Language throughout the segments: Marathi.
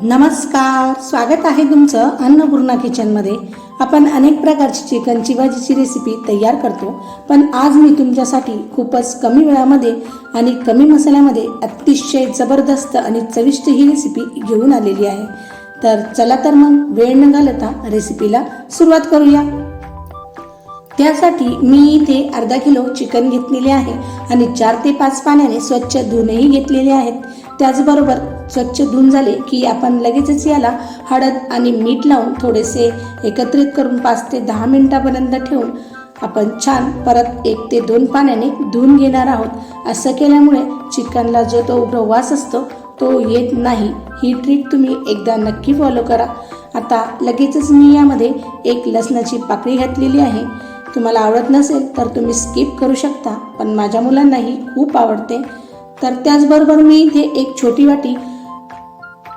नमस्कार स्वागत आहे तुमचं अन्नपूर्णा किचनमध्ये आपण अनेक प्रकारची चिकनची भाजीची रेसिपी तयार करतो पण आज मी तुमच्यासाठी खूपच कमी वेळामध्ये आणि कमी मसाल्यामध्ये अतिशय जबरदस्त आणि चविष्ट ही रेसिपी घेऊन आलेली आहे. तर चला तर मग वेळ न घालता रेसिपीला सुरुवात करूया. त्यासाठी मी इथे अर्धा किलो चिकन घेतलेले आहे आणि चार ते पाच पाण्याने स्वच्छ धुणेही घेतलेले आहेत. त्याचबरोबर स्वच्छ धुवून झाले की आपण लगेचच याला हळद आणि मीठ लावून थोडेसे एकत्रित करून पाच ते दहा मिनिटापर्यंत ठेवून आपण छान परत एक ते दोन पाण्याने धुवून घेणार आहोत. असं केल्यामुळे चिकनला जो तो उग्र वास असतो तो येत नाही. ही ट्रिक तुम्ही एकदा नक्की फॉलो करा. आता लगेचच मी यामध्ये एक लसणाची पाकळी घातलेली आहे. तुम्हाला आवडत नसेल तर तुम्ही स्किप करू शकता पण माझ्या मुलांनाही खूप आवडते. तर त्याचबरोबर मी इथे एक छोटी वाटी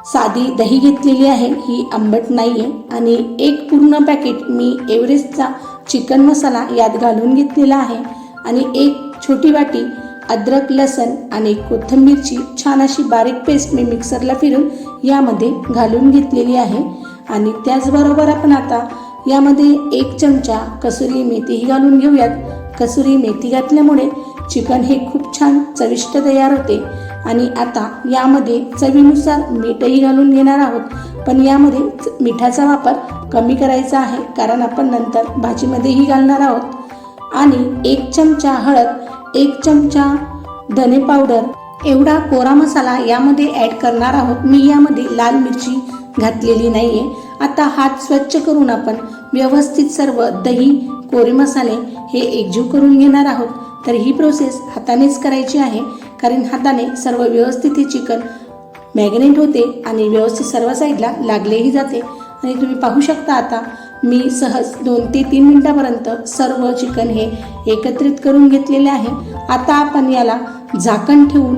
साधी दही घेतलेली आहे. ही आंबट नाही आहे आणि एक पूर्ण पॅकेट मी एव्हरेस्टचा चिकन मसाला यात घालून घेतलेला आहे. आणि एक छोटी वाटी अद्रक लसण आणि कोथिंबीरची छान अशी बारीक पेस्ट मी मिक्सरला फिरून यामध्ये घालून घेतलेली आहे. आणि त्याचबरोबर आपण आता यामध्ये एक चमचा कसुरी मेथीही घालून घेऊयात. कसुरी मेथी घातल्यामुळे चिकन हे खूप छान चविष्ट तयार होते. आणि आता यामध्ये चवीनुसार मीठही घालून घेणार आहोत. पण यामध्ये च- मिठाचा वापर कमी करायचा आहे कारण आपण नंतर भाजीमध्येही घालणार आहोत. आणि एक चमचा हळद एक चमचा धने पावडर एवढा कोरा मसाला यामध्ये ॲड करणार आहोत. मी यामध्ये लाल मिरची घातलेली नाही आहे आता हात स्वच्छ करून आपण व्यवस्थित सर्व दही कोरे मसाले हे एकजीव करून घेणार आहोत. तर ही प्रोसेस हातानेच करायची आहे कारण हाताने सर्व व्यवस्थित हे चिकन मॅग्नेट होते आणि व्यवस्थित सर्व साईडला लागलेही जाते. आणि तुम्ही पाहू शकता आता मी सहज दोन ते तीन मिनटापर्यंत सर्व चिकन हे एकत्रित करून घेतलेले आहे. आता आपण याला झाकण ठेवून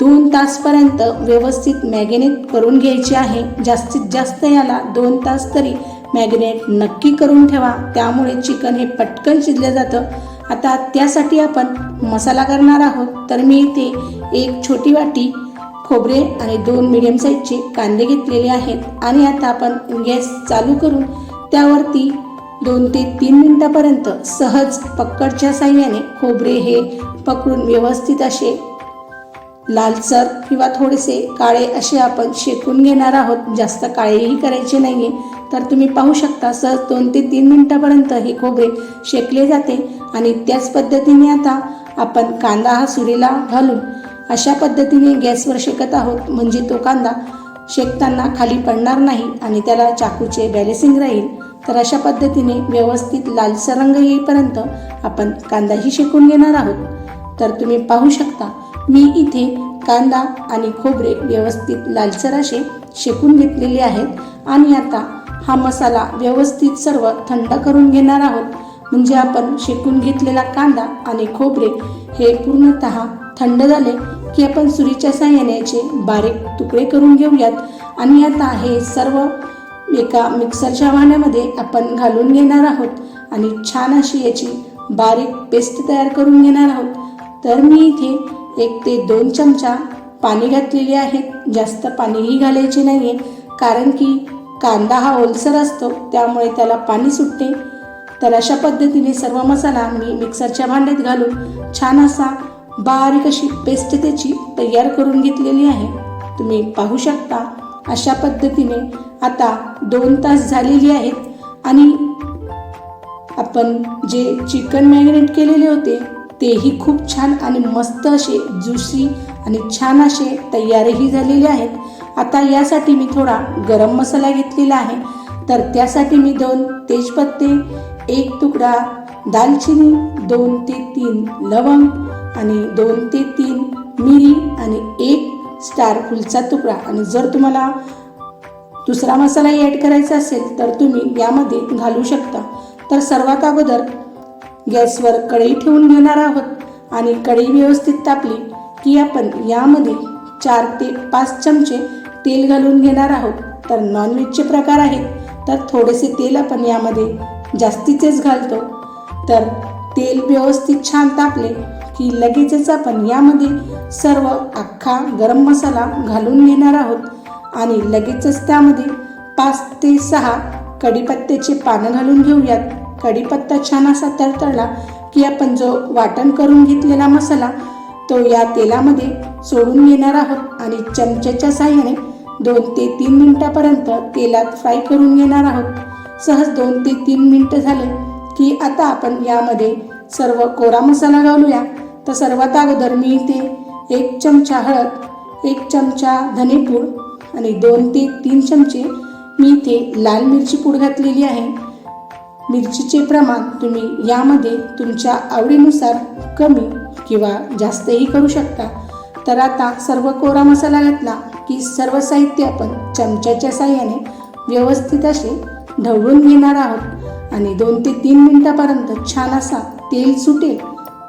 दोन तासपर्यंत व्यवस्थित मॅगिनेट करून घ्यायचे आहे. जास्तीत जास्त याला दोन तास तरी मॅगिनेट नक्की करून ठेवा. त्यामुळे चिकन हे पटकन शिजलं जातं. आता त्यासाठी आपण मसाला करणार आहोत. तर मी इथे एक छोटी वाटी खोबरे आणि दोन मिडियम साईजचे कांदे घेतलेले आहेत. आणि आता आपण गॅस चालू करून त्यावरती दोन ते तीन मिनटापर्यंत सहज पक्कडच्या साह्याने खोबरे हे पकडून व्यवस्थित असे लालसर किंवा थोडेसे काळे असे आपण शेकून घेणार आहोत. जास्त काळेही करायचे नाही आहे तर तुम्ही पाहू शकता सहज दोन ते तीन मिनटापर्यंत हे खोबरे शेकले जाते आणि त्याच पद्धतीने आता आपण कांदा हा सुरीला घालून अशा पद्धतीने गॅसवर शेकत आहोत. म्हणजे तो कांदा शेकताना खाली पडणार नाही आणि त्याला चाकूचे बॅलेसिंग राहील. तर अशा पद्धतीने व्यवस्थित लालसर रंग येईपर्यंत आपण कांदाही शेकून घेणार आहोत. तर तुम्ही पाहू शकता मी इथे कांदा आणि खोबरे व्यवस्थित लालसर असे शेकून घेतलेले आहेत आणि आता हा मसाला व्यवस्थित सर्व थंड करून घेणार आहोत. म्हणजे आपण शेकून घेतलेला कांदा आणि खोबरे हे पूर्णतः थंड झाले की आपण सुरीच्या साह्याने बारीक तुकडे करून घेऊयात. आणि आता हे सर्व एका मिक्सरच्या वाण्यामध्ये आपण घालून घेणार आहोत. आणि छान अशी याची बारीक पेस्ट तयार करून घेणार आहोत. तर मी इथे एक ते दोन चमचा पाणी घातलेले आहेत जास्त पाणीही घालायचे नाही आहे कारण की कांदा हा ओलसर असतो त्यामुळे त्याला पाणी सुटते. तर अशा पद्धतीने सर्व मसाला मी मिक्सरच्या भांड्यात घालून छान असा बारीक अशी पेस्ट त्याची तयार करून घेतलेली आहे. तुम्ही पाहू शकता अशा पद्धतीने आता दोन तास झालेली आहेत आणि आपण जे चिकन मॅरिनेट केलेले होते तेही खूप छान आणि मस्त असे ज्युसी आणि छान असे तयारही झालेले आहेत. आता यासाठी मी थोडा गरम मसाला घेतलेला आहे. तर त्यासाठी मी दोन तेजपत्ते एक तुकडा दालचिनी दोन ते तीन लवंग आणि दोन ते तीन मिरी आणि एक स्टार फुलचा तुकडा. आणि जर तुम्हाला दुसरा मसाला ॲड करायचा असेल तर तुम्ही यामध्ये घालू शकता. तर सर्वात अगोदर गॅसवर कढई ठेवून घेणार आहोत आणि कढई व्यवस्थित तापली की आपण यामध्ये चार ते पाच चमचे तेल घालून घेणार आहोत. तर नॉनव्हेजचे प्रकार आहेत. तर थोडेसे तेल आपण यामध्ये जास्तीचेच घालतो. तर तेल व्यवस्थित छान तापले की लगेचच आपण यामध्ये सर्व अख्खा गरम मसाला घालून घेणार आहोत. आणि लगेचच त्यामध्ये पाच ते सहा कढीपत्त्याचे पानं घालून घेऊयात. कढीपत्ता छान असा तळतळला की आपण जो वाटण करून घेतलेला मसाला तो या तेलामध्ये सोडून घेणार आहोत. आणि चमच्याच्या साह्याने दोन ते तीन मिनिटापर्यंत तेलात फ्राय करून घेणार आहोत. सहज दोन ते तीन मिनटं झाले की आता आपण यामध्ये सर्व कोरा मसाला घालूया. तर सर्वात अगोदर मी इथे एक चमचा हळद एक चमचा धनेपूड आणि दोन ते तीन चमचे मी इथे लाल मिरची पूड घातलेली आहे. मिरचीचे प्रमाण तुम्ही यामध्ये तुमच्या आवडीनुसार कमी किंवा जास्तही करू शकता. तर आता सर्व कोरा मसाला घातला. की सर्व साहित्य आपण चमच्याच्या साह्याने व्यवस्थित असे ढवळून घेणार आहोत. आणि दोन ते तीन मिनिटापर्यंत छान असा तेल सुटेल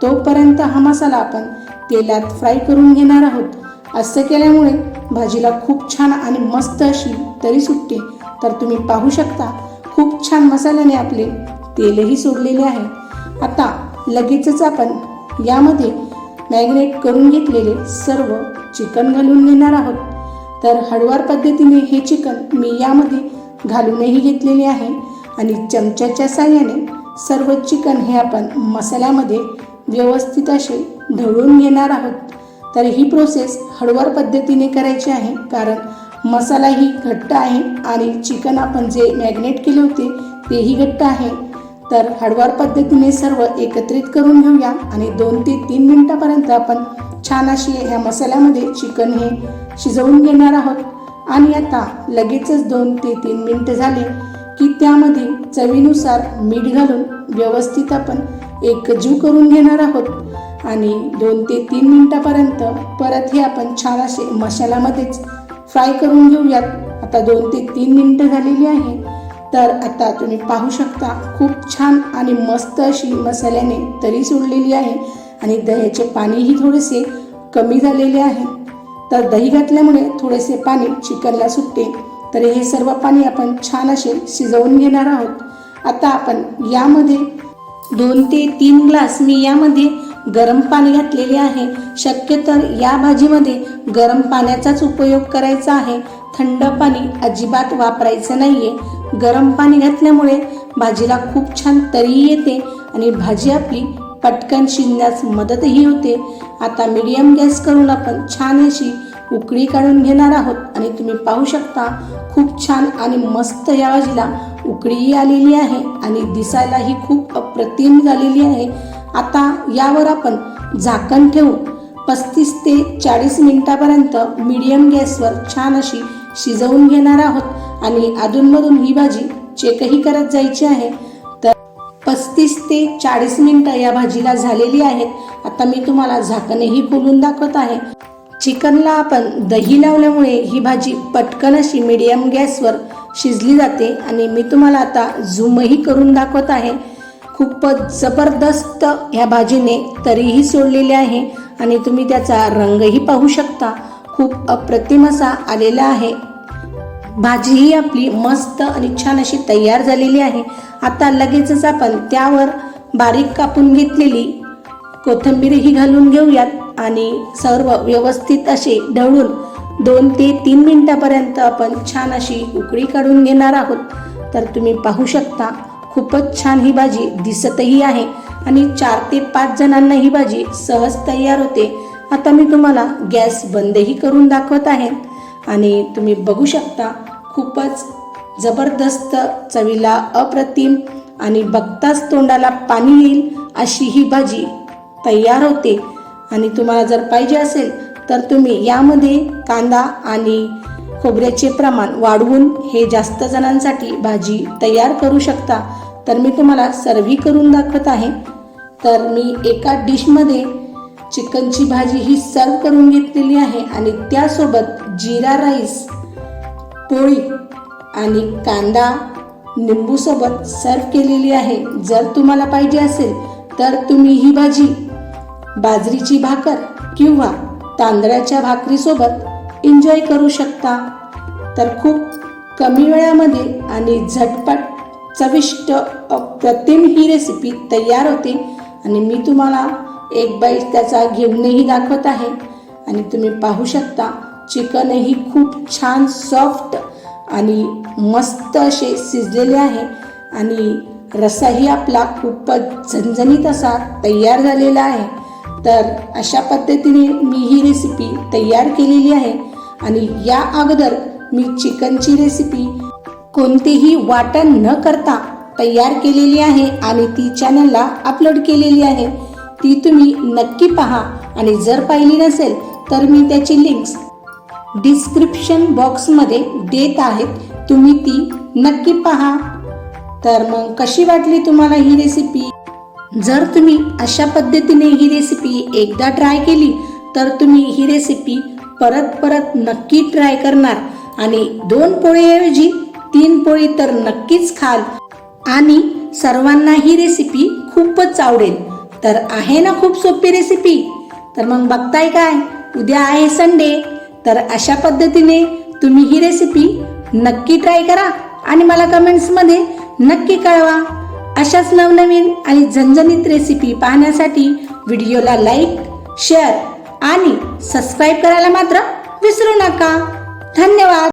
तोपर्यंत हा मसाला आपण तेलात फ्राय करून घेणार आहोत. असं केल्यामुळे भाजीला खूप छान आणि मस्त अशी तरी सुटते. तर तुम्ही पाहू शकता खूप छान मसाल्याने आपले तेलही सोडलेले आहे. आता लगेचच आपण यामध्ये मॅग्नेट करून घेतलेले सर्व चिकन घालून घेणार आहोत. तर हळुवार पद्धतीने हे चिकन मी यामध्ये घालूनही घेतलेले आहे आणि चमच्याच्या साह्याने सर्व चिकन हे आपण मसाल्यामध्ये व्यवस्थित असे ढवळून घेणार आहोत. तर ही प्रोसेस हळवार पद्धतीने करायची आहे कारण मसाला ही घट्ट आहे आणि चिकन आपण जे मॅग्नेट केले होते तेही घट्ट आहे. तर हळवार पद्धतीने सर्व एकत्रित करून घेऊया आणि दोन ते तीन मिनटापर्यंत आपण छान अशी ह्या मसाल्यामध्ये चिकन हे शिजवून घेणार आहोत. आणि आता लगेचच दोन ते तीन मिनटं झाले की त्यामध्ये चवीनुसार मीठ घालून व्यवस्थित आपण एकजीव करून घेणार आहोत. आणि दोन ते तीन मिनटापर्यंत परत हे आपण छान असे मसाल्यामध्येच फ्राय करून घेऊयात. आता दोन ते तीन मिनिटं झालेली आहे. तर आता तुम्ही पाहू शकता खूप छान आणि मस्त अशी मसाल्याने तरी सोडलेली आहे. आणि दह्याचे पाणीही थोडेसे कमी झालेले आहे. तर दही घातल्यामुळे थोडेसे पाणी चिकनला सुटते. तर हे सर्व पाणी आपण छान असे शिजवून घेणार आहोत. आता आपण यामध्ये दोन ते तीन ग्लास मी यामध्ये गरम पाणी घातलेले आहे. शक्यतर या भाजीमध्ये गरम पाण्याचाच उपयोग करायचा आहे. थंड पाणी अजिबात वापरायचं नाहीये. गरम पाणी घातल्यामुळे भाजीला खूप छान तरी येते आणि भाजी आपली पटकन शिजण्यास मदतही होते. आता मीडियम गॅस करून आपण छान अशी उकळी काढून घेणार आहोत. आणि तुम्ही पाहू शकता खूप छान आणि मस्त या भाजीला उकळीही आलेली आहे आणि दिसायलाही खूप अप्रतिम झालेली आहे. आता यावर आपण झाकण ठेवून पस्तीस ते चाळीस मिनिटापर्यंत मीडियम गॅसवर छान अशी शिजवून घेणार आहोत. आणि अधूनमधून ही भाजी चेकही करत जायची आहे. तर पस्तीस ते चाळीस मिनटं या भाजीला झालेली आहेत. आता मी तुम्हाला झाकणही खोलून दाखवत आहे. चिकनला आपण दही लावल्यामुळे ही भाजी पटकन अशी मिडियम गॅसवर शिजली जाते आणि मी तुम्हाला आता झूमही करून दाखवत आहे. खूपच जबरदस्त ह्या भाजीने तरीही सोडलेले आहे आणि तुम्ही त्याचा रंगही पाहू शकता. खूप अप्रतिम असा आलेला आहे. भाजी ही आपली मस्त आणि छान अशी तयार झालेली आहे. आता लगेचच आपण त्यावर बारीक कापून घेतलेली कोथिंबीरही घालून घेऊयात आणि सर्व व्यवस्थित असे ढवळून दोन ते तीन मिनटापर्यंत आपण छान अशी उकळी काढून घेणार आहोत. तर तुम्ही पाहू शकता खूपच छान ही भाजी दिसतही आहे आणि चार ते पाच जणांना ही भाजी सहज तयार होते. आता मी तुम्हाला गॅस बंदही करून दाखवत आहे. आणि तुम्ही बघू शकता खूपच जबरदस्त चवीला अप्रतिम आणि बघताच तोंडाला पाणी येईल अशी ही भाजी तयार होते. आणि तुम्हाला जर पाहिजे असेल तर तुम्ही यामध्ये कांदा आणि खोबऱ्याचे प्रमाण वाढवून हे जास्त जणांसाठी भाजी तयार करू शकता. तर मी तुम्हाला सर्व्ही करून दाखवत आहे. तर मी एका डिशमध्ये चिकनची भाजी ही सर्व करून घेतलेली आहे आणि त्यासोबत जिरा राईस पोळी आणि कांदा निंबूसोबत सर्व केलेली आहे. जर तुम्हाला पाहिजे असेल तर तुम्ही ही भाजी बाजरीची भाकर किंवा तांदळाच्या भाकरीसोबत एन्जॉय करू शकता. तर खूप कमी वेळामध्ये आणि झटपट चविष्ट अप्रतिम ही रेसिपी तयार होते आणि मी तुम्हाला एक बाईट त्याचा घेऊनही दाखवत आहे. आणि तुम्ही पाहू शकता चिकनही खूप छान सॉफ्ट आणि मस्त असे शिजलेले आहे. आणि रसाही आपला खूपच झणझणीत असा तयार झालेला आहे. तर अशा पद्धतीने मी ही रेसिपी तयार केलेली आहे. आणि या अगोदर मी चिकनची रेसिपी कोणतेही वाटण न करता तयार केलेली आहे आणि ती चॅनलला अपलोड केलेली आहे. ती तुम्ही नक्की पहा. आणि जर पाहिली नसेल तर मी त्याची लिंक्स डिस्क्रिप्शन बॉक्समध्ये देत आहेत. तुम्ही ती नक्की पहा. तर मग कशी वाटली तुम्हाला ही रेसिपी जर तुम्ही अशा पद्धतीने ही रेसिपी एकदा ट्राय केली तर तुम्ही ही रेसिपी परत परत नक्की ट्राय करणार. आणि दोन पोळीऐवजी तीन पोळी तर नक्कीच खाल. आणि सर्वांना ही रेसिपी खूपच आवडेल. तर आहे ना खूप सोपी रेसिपी तर मग बघताय काय? उद्या आहे संडे तर अशा पद्धतीने तुम्ही ही रेसिपी नक्की ट्राय करा आणि मला कमेंट्समध्ये नक्की कळवा. अशाच नवनवीन आणि झणझणीत रेसिपी पाहण्यासाठी व्हिडिओला लाईक शेअर आणि सबस्क्राईब करायला मात्र विसरू नका. धन्यवाद.